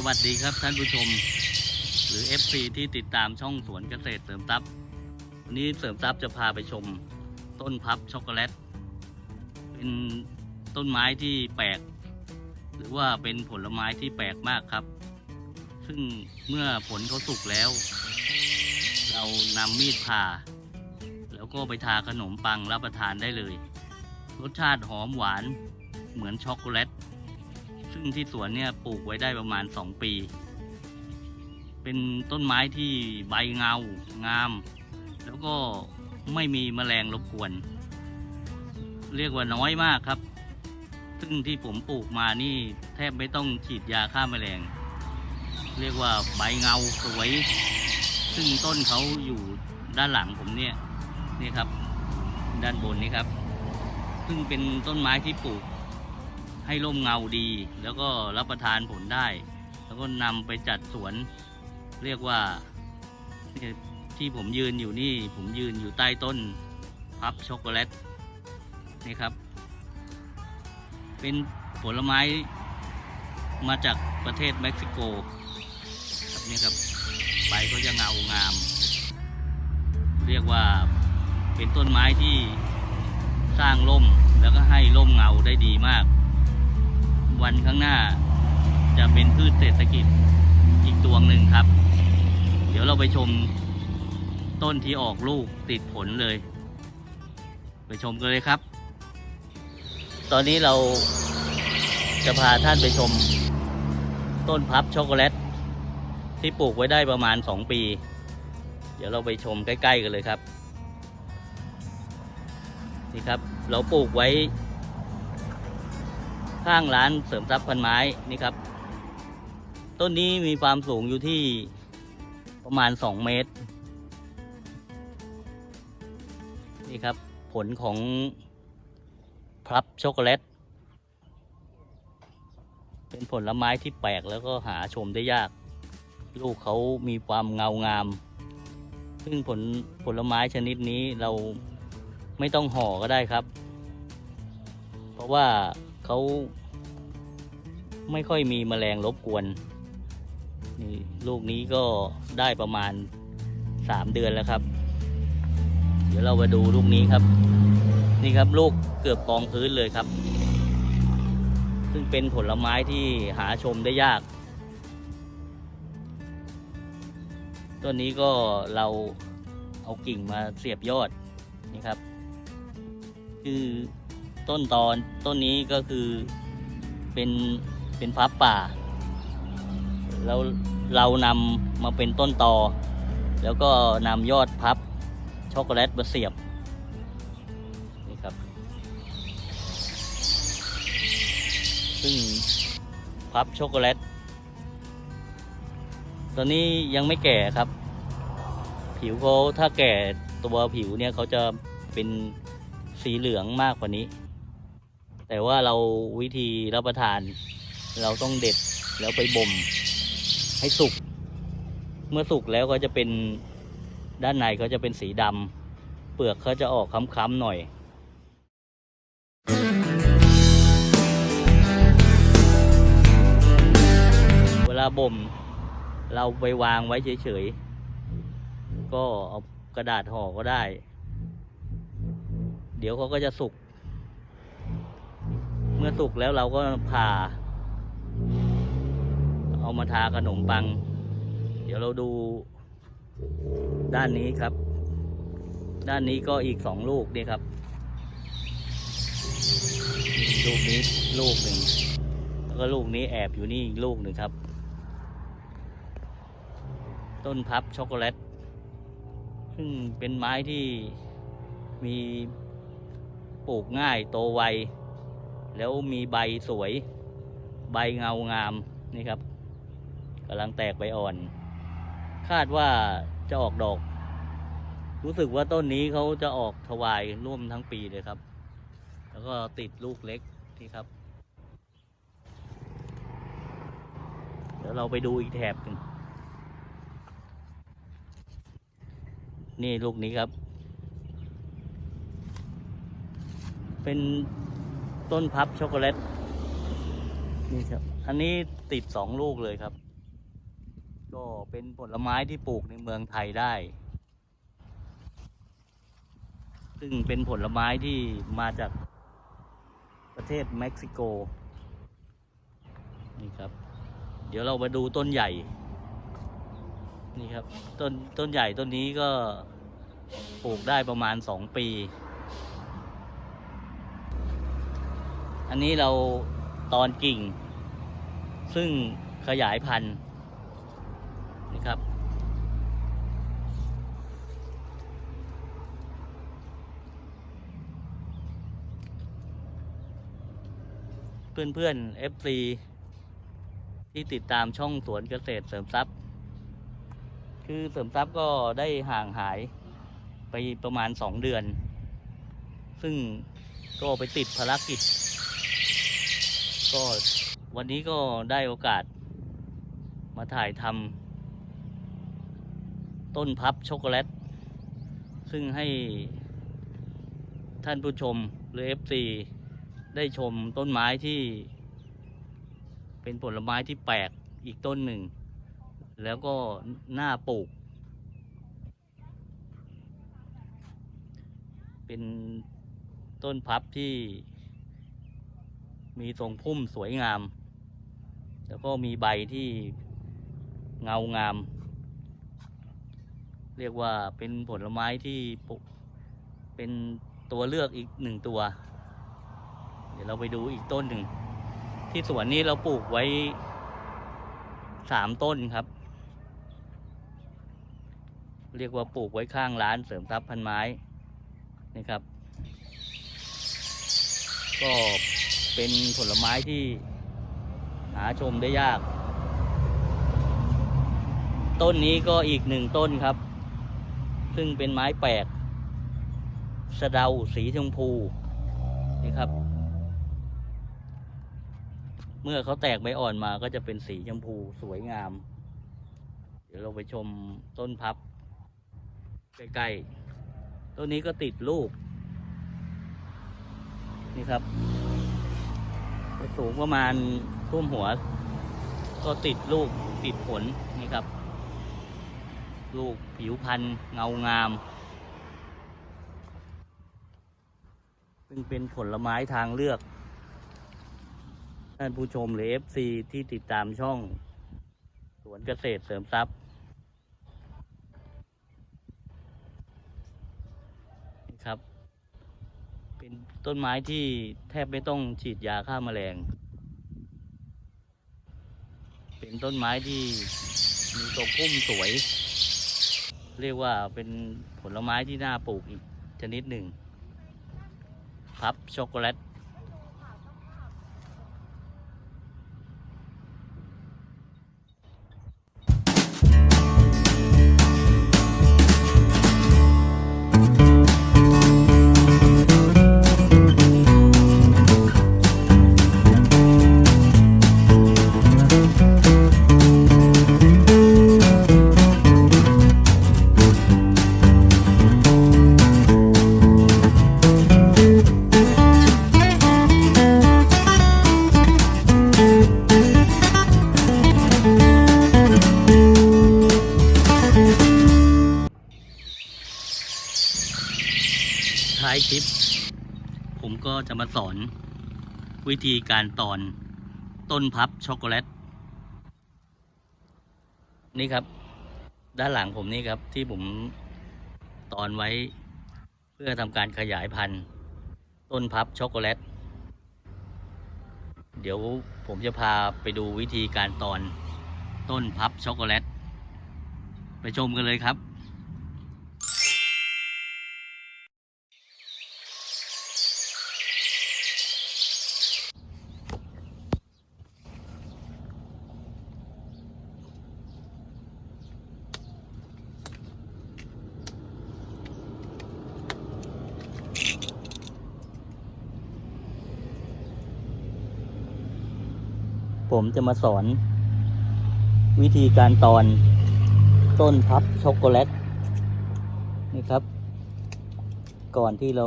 สวัสดีครับท่านผู้ชม หรือ FC ที่ติดตามช่องสวนเกษตรเสริมทรัพย์วันนี้เสริมทรัพย์จะพาไปชมต้นพับช็อกโกแลต เป็นต้นไม้ที่แปลก หรือว่าเป็นผลไม้ที่แปลกมากครับ ซึ่งเมื่อผลเขาสุกแล้ว เรานำมีดผ่า แล้วก็ไปทาขนมปังรับประทานได้เลย รสชาติหอมหวานเหมือนช็อกโกแลต ซึ่งที่สวนเนี่ยปลูกไว้ได้ประมาณ 2 ปี เป็นต้นไม้ที่ใบเงางาม แล้วก็ไม่มีแมลงรบกวน เรียกว่าน้อยมากครับ ซึ่งที่ผมปลูกมานี่แทบไม่ต้องฉีดยาฆ่าแมลง เรียกว่าใบเงาสวย ซึ่งต้นเขาอยู่ด้านหลังผมเนี่ยนี่ครับ ด้านบนนี้ครับ ซึ่งเป็นต้นไม้ที่ปลูก ให้ร่มเงาดี แล้วก็รับประทานผลได้ แล้วก็นำไปจัดสวน เรียกว่าที่ผมยืนอยู่นี่ ผมยืนอยู่ใต้ต้นพับช็อกโกแลตนี่ครับ เป็นผลไม้มาจากประเทศเม็กซิโกครับนี่ครับใบก็จะเงางาม เรียกว่าเป็นต้นไม้ที่สร้างร่มแล้วก็ให้ร่มเงาได้ดีมาก วันข้างหน้า จะเป็นพืชเศรษฐกิจอีกตัวหนึ่งครับ เดี๋ยวเราไปชมต้นที่ออกลูกติดผลเลย ไปชมกันเลยครับ ตอนนี้เราจะพาท่านไปชม ต้นพับช็อกโกแลตที่ปลูกไว้ได้ประมาณ 2 ปี เดี๋ยวเราไปชมใกล้ ๆ กันเลยครับ นี่ครับ เราปลูกไว้ ข้างร้านเสริมทรัพย์พันไม้นี่ครับ ต้นนี้มีความสูงอยู่ที่ประมาณ 2 เมตร นี่ครับผลของพลับช็อกโกแลต เป็นผลไม้ที่แปลกแล้วก็หาชมได้ยาก ลูกเขามีความเงางาม ซึ่งผลผลไม้ชนิดนี้เราไม่ต้องห่อก็ได้ครับ เพราะว่าเขา ไม่ค่อยมีแมลงรบกวนนี่ลูกนี้ก็ได้ประมาณสามเดือนแล้วครับ เดี๋ยวเรามาดูลูกนี้ครับ นี่ครับลูกเกือบกองพื้นเลยครับ ซึ่งเป็นผลไม้ที่หาชมได้ยาก ต้นนี้ก็เราเอากิ่งมาเสียบยอดนี่ครับ คือต้นตอนต้นนี้ก็คือเป็น เป็นพับป่า แล้วเรานำมาเป็นต้นตอ แล้วก็นำยอดพับช็อกโกแลตมาเสียบนี่ครับ ซึ่งพับช็อกโกแลตตอนนี้ยังไม่แก่ครับ ผิวเขาถ้าแก่ตัวผิวเนี่ยเขาจะเป็นสีเหลืองมากกว่านี้ แต่ว่าเราวิธีรับประทาน เราต้องเด็ดแล้วไปบ่มให้สุก เมื่อสุกแล้วก็จะเป็นด้านในเขาจะเป็นสีดำเปลือกเขาจะออกค้ำๆหน่อยเวลาบ่มเราไปวางไว้เฉยๆ ก็เอากระดาษห่อก็ได้ เดี๋ยวเขาก็จะสุก เมื่อสุกแล้วเราก็ผ่า เอามาทาขนมปัง เดี๋ยวเราดูด้านนี้ครับ ด้านนี้ก็อีกสองลูกนี่ครับ ลูกนี้ลูกหนึ่งแล้วก็ลูกนี้แอบอยู่นี่อีกลูกหนึ่งครับ ต้นพับช็อกโกแลตซึ่งเป็นไม้ที่มีปลูกง่ายโตไว แล้วมีใบสวย ใบเงางามนี่ครับ กำลังแตกใบอ่อน คาดว่าจะออกดอก รู้สึกว่าต้นนี้เขาจะออกถวายร่วมทั้งปีเลยครับ แล้วก็ติดลูกเล็กนี่ครับ เดี๋ยวเราไปดูอีกแถบหนึ่งนี่ลูกนี้ครับ เป็นต้นพับช็อกโกแลตนี่ครับ อันนี้ติดสองลูกเลยครับ ก็เป็นผลไม้ที่ปลูกในเมืองไทยได้ ซึ่งเป็นผลไม้ที่มาจากประเทศเม็กซิโก นี่ครับ เดี๋ยวเรามาดูต้นใหญ่ นี่ครับ ต้นต้นใหญ่ต้นนี้ก็ปลูกได้ประมาณสองปี อันนี้เราตอนกิ่ง ซึ่งขยายพันธุ์ นะครับ เพื่อนๆ FC ที่ติดตามช่องสวนเกษตรเสริมทรัพย์ คือเสริมทรัพย์ก็ได้ห่างหายไปประมาณสองเดือน ซึ่งก็ไปติดภารกิจ ก็วันนี้ก็ได้โอกาสมาถ่ายทำ ต้นพับช็อกโกแลต ซึ่งให้ท่านผู้ชมหรือ FC ได้ชมต้นไม้ที่เป็นผลไม้ที่แปลกอีกต้นหนึ่ง แล้วก็หน่าปลูก เป็นต้นพับที่มีทรงพุ่มสวยงาม แล้วก็มีใบที่เงางาม เรียกว่าเป็นผลไม้ที่ปกเป็นตัวเลือกอีกหนึ่งตัว เดี๋ยวเราไปดูอีกต้นหนึ่ง ที่สวนนี้เราปลูกไว้สามต้นครับ เรียกว่าปลูกไว้ข้างร้านเสริมทรัพย์พันไม้นะครับ ก็เป็นผลไม้ที่หาชมได้ยาก ต้นนี้ก็อีกหนึ่งต้นครับ ซึ่งเป็นไม้แปลกสะเดาสีชมพูนี่ครับ เมื่อเขาแตกใบอ่อนมาก็จะเป็นสีชมพูสวยงาม เดี๋ยวเราไปชมต้นพับใกล้ๆต้นนี้ก็ติดลูก นี่ครับสูงประมาณท่วมหัว ก็ติดลูกติดผลนี่ครับ ลูกผิวพันธุ์เงางาม ซึ่งเป็นผลไม้ทางเลือก ท่านผู้ชมหรือ FC ที่ติดตามช่อง สวนเกษตรเสริมทรัพย์นะครับ เป็นต้นไม้ที่แทบไม่ต้องฉีดยาฆ่าแมลง เป็นต้นไม้ที่มีทรงพุ่มสวย เรียกว่าเป็นผลไม้ที่น่าปลูกอีกชนิดหนึ่งพับช็อกโกแลต จะมาสอน วิธีการตอนต้นพับช็อกโกแลต นี่ครับ ด้านหลังผมนี่ครับที่ผมตอนไว้เพื่อทำการขยายพันธุ์ต้นพับช็อกโกแลต เดี๋ยวผมจะพาไปดูวิธีการตอนต้นพับช็อกโกแลต ไปชมกันเลยครับ ผมจะมาสอน วิธีการตอนต้นพับช็อกโกแลตนี่ครับ ก่อนที่เรา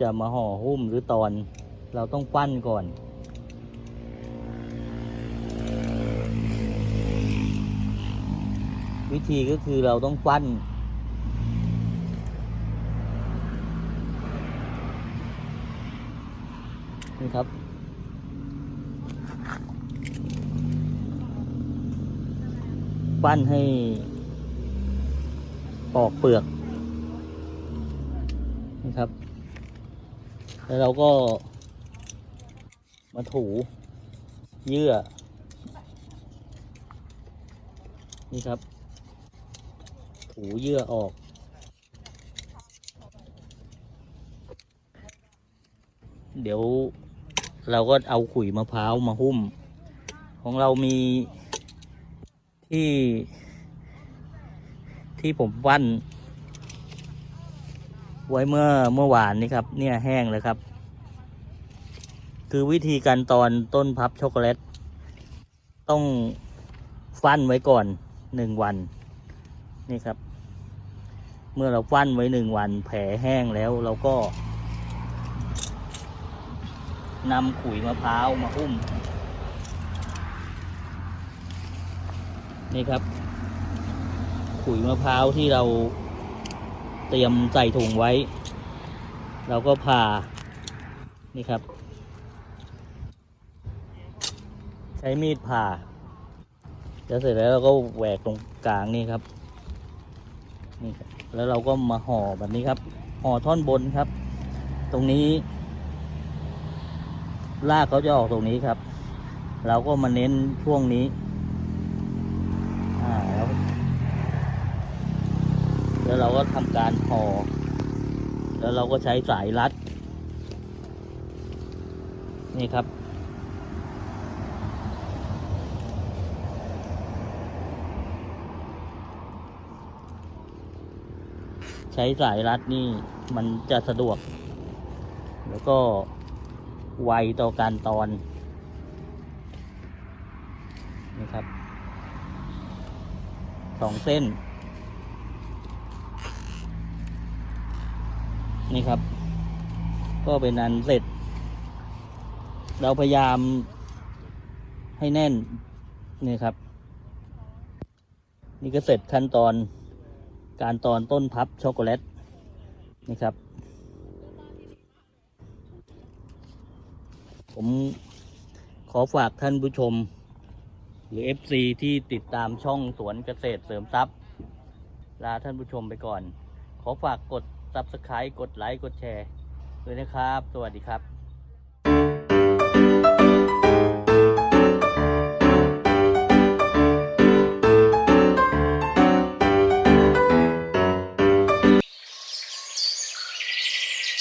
จะมาห่อหุ้มหรือตอน เราต้องปั้นก่อน วิธีก็คือเราต้องปั้นนี่ครับ ปั้นให้ปอกเปลือกนี่ครับ แล้วเราก็มาถูเยื่อ นี่ครับ ถูเยื่อออกเดี๋ยวเราก็เอาขุยมะพร้าวมาหุ้ม ของเรามี ที่ ที่ผมปั้นไว้เมื่อเมื่อวานนี้ครับ เนี่ยแห้งเลยครับ คือวิธีการตอนต้นพับช็อกโกแลต ต้องฟันไว้ก่อนหนึ่งวัน นี่ครับ เมื่อเราฟันไว้หนึ่งวัน แผลแห้งแล้วเราก็นำขุยมะพร้าวมาหุ้ม นี่ครับ ขุยมะพร้าวที่เราเตรียมใส่ถุงไว้ เราก็ผ่า นี่ครับ ใช้มีดผ่า แล้วเสร็จแล้วเราก็แหวกตรงกลางนี่ครับ นี่ครับ แล้วเราก็มาห่อแบบนี้ครับ ห่อท่อนบนครับ ตรงนี้รากเขาจะออกตรงนี้ครับ เราก็มาเน้นช่วงนี้ อ่าแล้ว แล้วเราก็ทำการห่อแล้วเราก็ใช้สายรัด นี่ครับ ใช้สายรัดนี่มันจะสะดวก แล้วก็ไวต่อการตอนนี่ครับสองเส้น นี่ครับ ก็เป็นอันเสร็จ เราพยายามให้แน่นนี่ครับ นี่ก็เสร็จขั้นตอนการตอนต้นพับช็อกโกแลตนี่ครับ ผมขอฝากท่านผู้ชม หรือ FC ที่ติดตามช่องสวนเกษตรเสริมทรัพย์ ลาท่านผู้ชมไปก่อน ขอฝากกด Subscribe กดไลค์ กดแชร์ด้วยนะครับ สวัสดีครับ